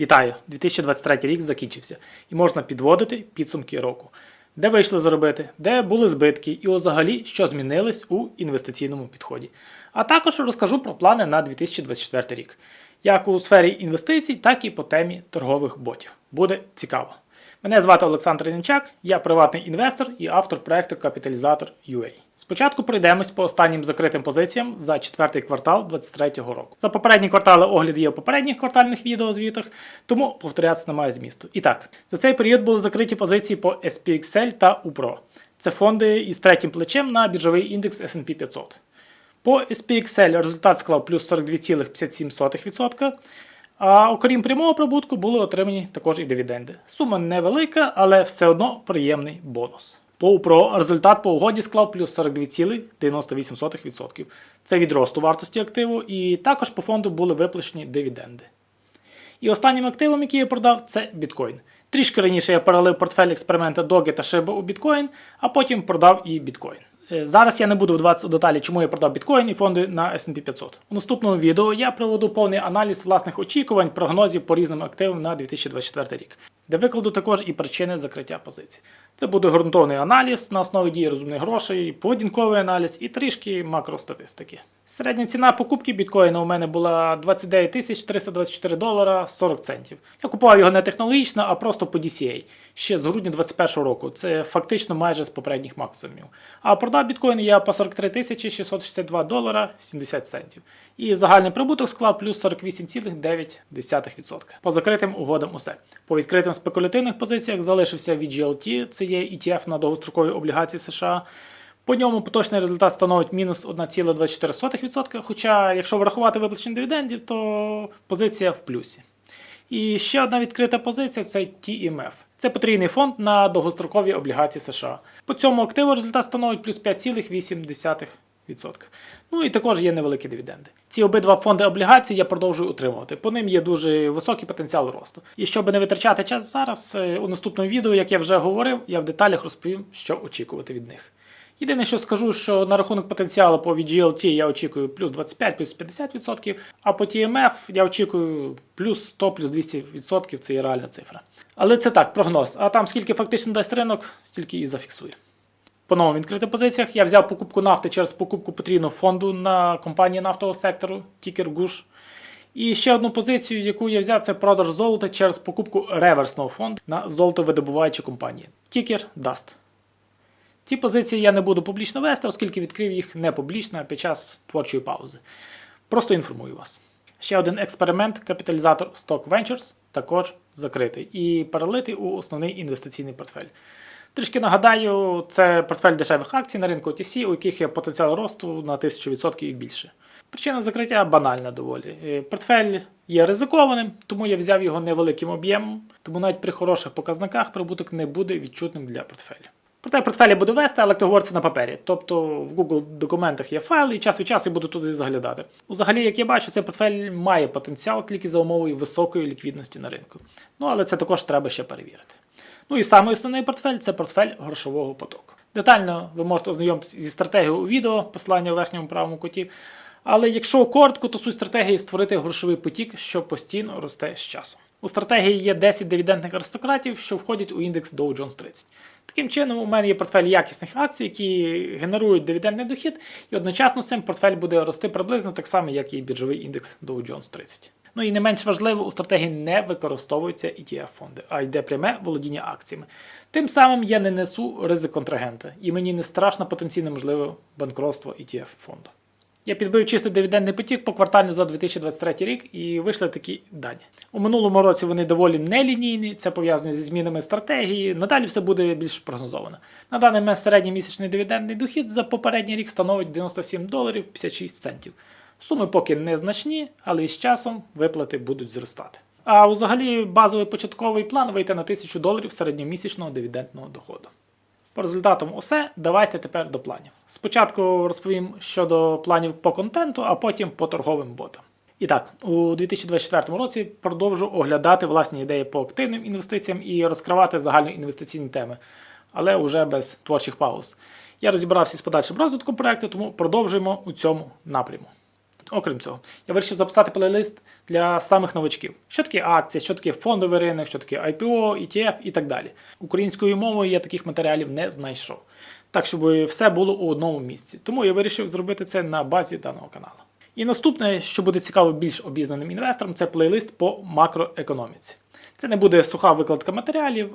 Вітаю! 2023 рік закінчився, і можна підводити підсумки року. Де вийшли заробити, де були збитки, і взагалі, що змінилось у інвестиційному підході. А також розкажу про плани на 2024 рік, як у сфері інвестицій, так і по темі торгових ботів. Буде цікаво. Мене звати Олександр Рінчак, я приватний інвестор і автор проекту Капіталізатор UA. Спочатку пройдемось по останнім закритим позиціям за четвертий квартал 2023 року. За попередні квартали огляд є у попередніх квартальних відеозвітах, тому повторятися немає змісту. І так, за цей період були закриті позиції по SPXL та UPRO. Це фонди із третім плечем на біржовий індекс S&P 500. По SPXL результат склав плюс 42,57%. А окрім прямого прибутку, були отримані також і дивіденди. Сума невелика, але все одно приємний бонус. По УПРО результат по угоді склав плюс 42,98%. Це від росту вартості активу, і також по фонду були виплачені дивіденди. І останнім активом, який я продав, це біткоін. Трішки раніше я перелив портфель експеримента Доги та Shiba у біткоін, а потім продав і біткоін. Е, Зараз я не буду вдаватися у деталі, чому я продав біткоін і фонди на S&P 500. У наступному відео я проведу повний аналіз власних очікувань, прогнозів по різним активам на 2024 рік, де викладу також і причини закриття позицій. Це буде ґрунтовний аналіз на основі дії розумних грошей, поведінковий аналіз і трішки макростатистики. Середня ціна покупки біткоїна у мене була 29 тисяч 324 долара 40 центів. Я купував його не технологічно, а просто по DCA ще з грудня 2021 року. Це фактично майже з попередніх максимумів. А продав біткоін я по 43 тисячі 662 долара 70 центів. І загальний прибуток склав плюс 48,9%. По закритим угодам усе. По відкритим спекулятивних позиціях залишився VGLT, це є ETF на довгострокові облігації США. По ньому поточний результат становить мінус 1,24%, хоча, якщо врахувати виплачені дивідендів, то позиція в плюсі. І ще одна відкрита позиція це TMF. Це потрійний фонд на довгострокові облігації США. По цьому активу результат становить плюс 5,8%. Ну і також є невеликі дивіденди. Ці обидва фонди облігацій я продовжую утримувати. По ним є дуже високий потенціал росту. І щоб не витрачати час зараз, е, у наступному відео, як я вже говорив, я в деталях розповім, що очікувати від них. Єдине, що скажу, що на рахунок потенціалу по VGLT я очікую плюс 25, плюс 50%, а по TMF я очікую плюс 100, плюс 200%, це є реальна цифра. Але це так, прогноз. А там скільки фактично дасть ринок, стільки і зафіксує. По новим відкритим позиціях я взяв покупку нафти через покупку потрійного фонду на компанії нафтового сектору Тікер Гуш. І ще одну позицію, яку я взяв, це продаж золота через покупку реверсного фонду на золотовидобуваючі компанії Тікер Даст. Ці позиції я не буду публічно вести, оскільки відкрив їх не публічно під час творчої паузи. Просто інформую вас. Ще один експеримент, капіталізатор Stock Ventures, також закритий і перелитий у основний інвестиційний портфель. Трішки нагадаю, це портфель дешевих акцій на ринку OTC, у яких є потенціал росту на 1000% і більше. Причина закриття банальна доволі. Е, Портфель є ризикованим, тому я взяв його невеликим об'ємом, тому навіть при хороших показниках прибуток не буде відчутним для портфелю. Проте портфель буду вести, але говориться на папері. Тобто в Google документах є файл, і час від часу я буду туди заглядати. Взагалі, як я бачу, цей портфель має потенціал тільки за умовою високої ліквідності на ринку. Ну але це також треба ще перевірити. Ну і самий основний портфель це портфель грошового потоку. Детально ви можете ознайомитися зі стратегією у відео, посилання у верхньому правому куті. Але якщо коротко, то суть стратегії створити грошовий потік, що постійно росте з часом. У стратегії є 10 дивідендних аристократів, що входять у індекс Dow Jones 30. Таким чином, у мене є портфель якісних акцій, які генерують дивідендний дохід, і одночасно з цим портфель буде рости приблизно так само, як і біржовий індекс Dow Jones 30. Ну і не менш важливо, у стратегії не використовуються ETF-фонди, а йде пряме володіння акціями. Тим самим я не несу ризик контрагента, і мені не страшно потенційне можливе банкротство ETF-фонду. Я підбив чистий дивідендний потік поквартально за 2023 рік і вийшли такі дані. У минулому році вони доволі нелінійні, це пов'язано зі змінами стратегії. Надалі все буде більш прогнозовано. На даний момент середній місячний дивідендний дохід за попередній рік становить 97 доларів 56 центів. Суми поки незначні, але із часом виплати будуть зростати. А взагалі базовий початковий план вийти на 1000 доларів середньомісячного дивідендного доходу. По результатам усе, давайте тепер до планів. Спочатку розповім щодо планів по контенту, а потім по торговим ботам. І так, у 2024 році продовжу оглядати власні ідеї по активним інвестиціям і розкривати загальноінвестиційні теми, але вже без творчих пауз. Я розібрався з подальшим розвитком проекту, тому продовжуємо у цьому напряму. Окрім цього, я вирішив записати плейлист для самих новачків. Що таке акції, що таке фондовий ринок, що таке IPO, ETF і так далі. Українською мовою я таких матеріалів не знайшов. Так, щоб все було у одному місці. Тому я вирішив зробити це на базі даного каналу. І наступне, що буде цікаво більш обізнаним інвесторам, це плейлист по макроекономіці. Це не буде суха викладка матеріалів.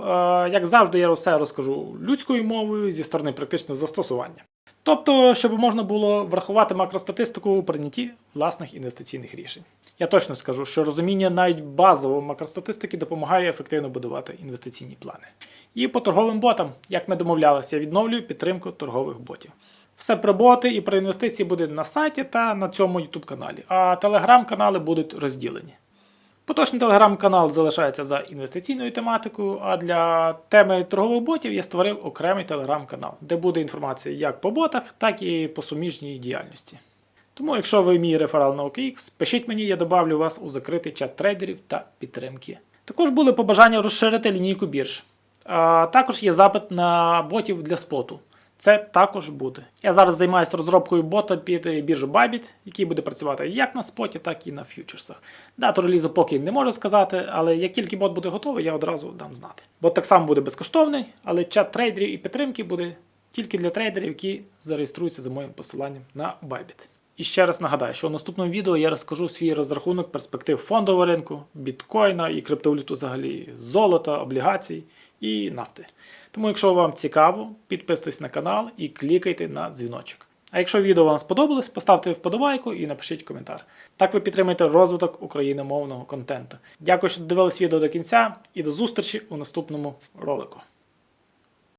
Як завжди, я все розкажу людською мовою зі сторони практичного застосування. Тобто, щоб можна було врахувати макростатистику у прийнятті власних інвестиційних рішень. Я точно скажу, що розуміння навіть базової макростатистики допомагає ефективно будувати інвестиційні плани. І по торговим ботам, як ми домовлялися, відновлюю підтримку торгових ботів. Все про боти і про інвестиції буде на сайті та на цьому YouTube каналі, а телеграм-канали будуть розділені. Поточний телеграм-канал залишається за інвестиційною тематикою, а для теми торгових ботів я створив окремий телеграм-канал, де буде інформація як по ботах, так і по суміжній діяльності. Тому, якщо ви мій реферал на OKX, пишіть мені, я добавлю вас у закритий чат трейдерів та підтримки. Також були побажання розширити лінійку бірж. А також є запит на ботів для споту. Це також буде. Я зараз займаюся розробкою бота під е, біржу Bybit, який буде працювати як на споті, так і на фьючерсах. Дату релізу поки не можу сказати, але як тільки бот буде готовий, я одразу дам знати. Бот так само буде безкоштовний, але чат трейдерів і підтримки буде тільки для трейдерів, які зареєструються за моїм посиланням на Bybit. І ще раз нагадаю, що в наступному відео я розкажу свій розрахунок перспектив фондового ринку, біткоїна і криптовалюту взагалі, золота, облігацій і нафти. Тому, якщо вам цікаво, підписуйтесь на канал і клікайте на дзвіночок. А якщо відео вам сподобалось, поставте вподобайку і напишіть коментар. Так ви підтримуєте розвиток україномовного контенту. Дякую, що додивились відео до кінця, і до зустрічі у наступному ролику.